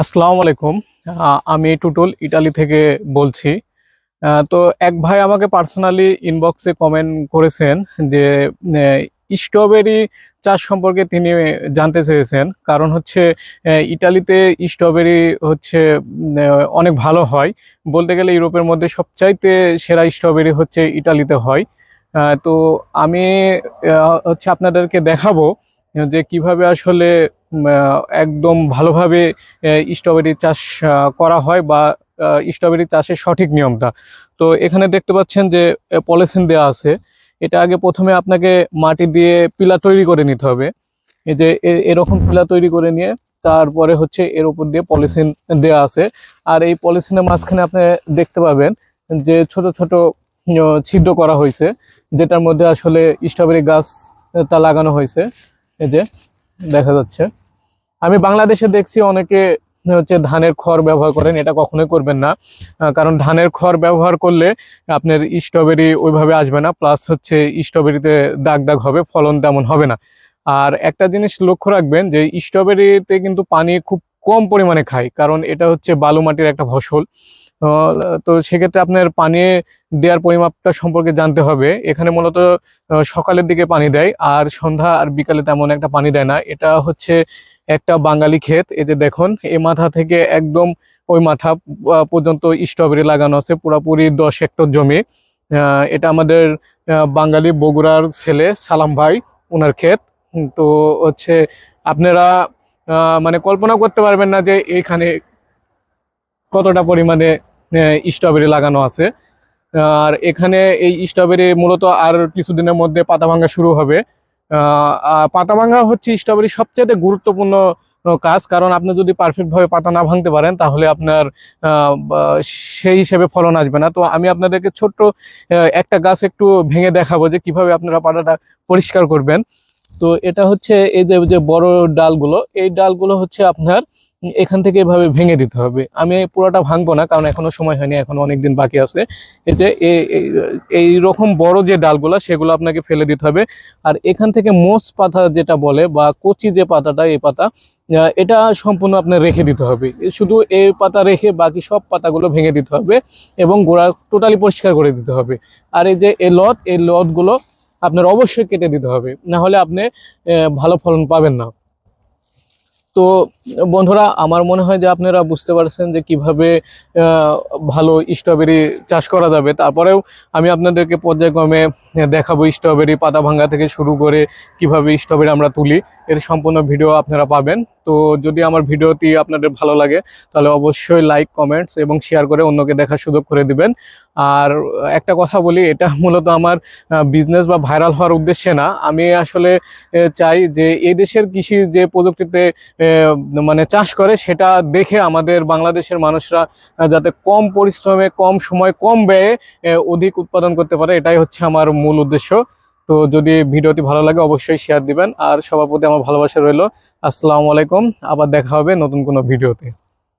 আসসালামু আলাইকুম। আমি টুটুল ইটালি থেকে বলছি। তো এক ভাই আমাকে পার্সোনালি ইনবক্সে কমেন্ট করেছেন যে স্ট্রবেরি চাষ সম্পর্কে তিনি জানতে চেয়েছেন। কারণ হচ্ছে ইটালিতে স্ট্রবেরি হচ্ছে অনেক ভালো হয়। বলতে গেলে ইউরোপের মধ্যে সবচাইতে সেরা স্ট্রবেরি হচ্ছে ইটালিতে হয়। তো আমি হচ্ছে আপনাদেরকে দেখাবো যে কীভাবে আসলে একদম ভালোভাবে স্ট্রবেরি চাষ করা হয় বা স্ট্রবেরি চাষের সঠিক নিয়মটা। তো এখানে দেখতে পাচ্ছেন যে পলিথিন দেওয়া আছে। এটা আগে প্রথমে আপনাকে মাটি দিয়ে পিলা তৈরি করে নিতে হবে। এই যে এরকম পিলা তৈরি করে নিয়ে তারপরে হচ্ছে এর উপর দিয়ে পলিথিন দেওয়া আছে। আর এই পলিথিনের মাঝখানে আপনি দেখতে পাবেন যে, ছোট ছোট ছিদ্র করা হয়েছে, যেটার মধ্যে আসলে স্ট্রবেরি গাছটা লাগানো হয়েছে। এই যে দেখা যাচ্ছে। আমি বাংলাদেশে দেখছি অনেকে হচ্ছে ধানের খড় ব্যবহার করেন, এটা কখনোই করবেন না। কারণ ধানের খড় ব্যবহার করলে আপনার স্ট্রবেরি ওইভাবে আসবে না, প্লাস হচ্ছে স্ট্রবেরিতে দাগ দাগ হবে, ফলন তেমন হবে না। আর একটা জিনিস লক্ষ্য রাখবেন যে স্ট্রবেরিতে কিন্তু পানি খুব কম পরিমাণে খায়, কারণ এটা হচ্ছে বালু মাটির একটা ফসল। তো সেক্ষেত্রে আপনার পানি দেওয়ার পরিমাপটা সম্পর্কে জানতে হবে। এখানে মূলত সকালের দিকে পানি দেয় আর সন্ধ্যা আর বিকালে তেমন একটা পানি দেয় না। এটা হচ্ছে একটা বাঙালি ক্ষেত। এই যে দেখুন এই মাথা থেকে একদম ওই মাথা পর্যন্ত স্ট্রবেরি লাগানো আছে, পুরাপুরি দশ হেক্টর জমি। এটা আমাদের বাঙালি বগুড়ার ছেলে সালাম ভাই ওনার ক্ষেত। তো হচ্ছে আপনারা মানে কল্পনা করতে পারবেন না যে এখানে কতটা পরিমাণে স্ট্রবেরি লাগানো আছে। আর এখানে এই স্ট্রবেরি মূলত আর কিছুদিনের মধ্যে পাতা ভাঙা শুরু হবে। পাতা ভাঙা হচ্ছে স্ট্রবেরি সবচেয়ে গুরুত্বপূর্ণ কাজ। কারণ আপনি যদি পারফেক্ট ভাবে পাতা না ভাঙতে পারেন, তাহলে আপনার সেই হিসেবে ফলন আসবে না। তো আমি আপনাদেরকে ছোট্ট একটা গাছ একটু ভেঙে দেখাবো যে কীভাবে আপনারা পাতাটা পরিষ্কার করবেন। তো এটা হচ্ছে এই যে বড় ডালগুলো, এই ডালগুলো হচ্ছে আপনার এখান থেকে এভাবে ভেঙে দিতে হবে। আমি পুরোটা ভাঙবো না, কারণ এখনও সময় হয়নি, এখনও অনেক দিন বাকি আছে। এই যে এই রকম বড় যে ডালগুলো, সেগুলো আপনাকে ফেলে দিতে হবে। আর এখান থেকে মোষ পাতা যেটা বলে, বা কচি যে পাতাটা, এই পাতা এটা সম্পূর্ণ আপনার রেখে দিতে হবে। শুধু এই পাতা রেখে বাকি সব পাতাগুলো ভেঙে দিতে হবে, এবং গোড়া টোটালি পরিষ্কার করে দিতে হবে। আর এই যে এই লত এই লতগুলো আপনার অবশ্যই কেটে দিতে হবে। না হলে আপনি ভালো ফলন পাবেন না। তো বন্ধুরা, আমার মনে হয় যে আপনারা বুঝতে পারছেন যে কীভাবে ভালো স্ট্রবেরি চাষ করা যাবে। তারপরেও আমি আপনাদেরকে পর্যায়ক্রমে দেখাবো স্ট্রবেরি পাতা ভাঙ্গা থেকে শুরু করে কীভাবে স্ট্রবেরি আমরা তুলি। এর সম্পূর্ণ ভিডিও আপনারা পাবেন। তো যদি আমার ভিডিওটি আপনাদের ভালো লাগে, তাহলে অবশ্যই লাইক, কমেন্টস এবং শেয়ার করে অন্যকে দেখার সুযোগ করে দিবেন। আর একটা কথা বলি, এটা মূলত আমার বিজনেস বা ভাইরাল হওয়ার উদ্দেশ্যে না। আমি আসলে চাই যে এই দেশের কৃষি যে প্রযুক্তিতে মানে চাষ করে, সেটা দেখে আমাদের বাংলাদেশের মানুষরা যাতে কম পরিশ্রমে, কম সময়, কম ব্যয়ে অধিক উৎপাদন করতে পারে, এটাই হচ্ছে আমার মূল উদ্দেশ্য। তো যদি ভিডিওটি ভালো লাগে, অবশ্যই শেয়ার দিবেন। আর সবার প্রতি আমার ভালোবাসা রইল। আসসালামু আলাইকুম। আবার দেখা হবে নতুন কোনো ভিডিওতে।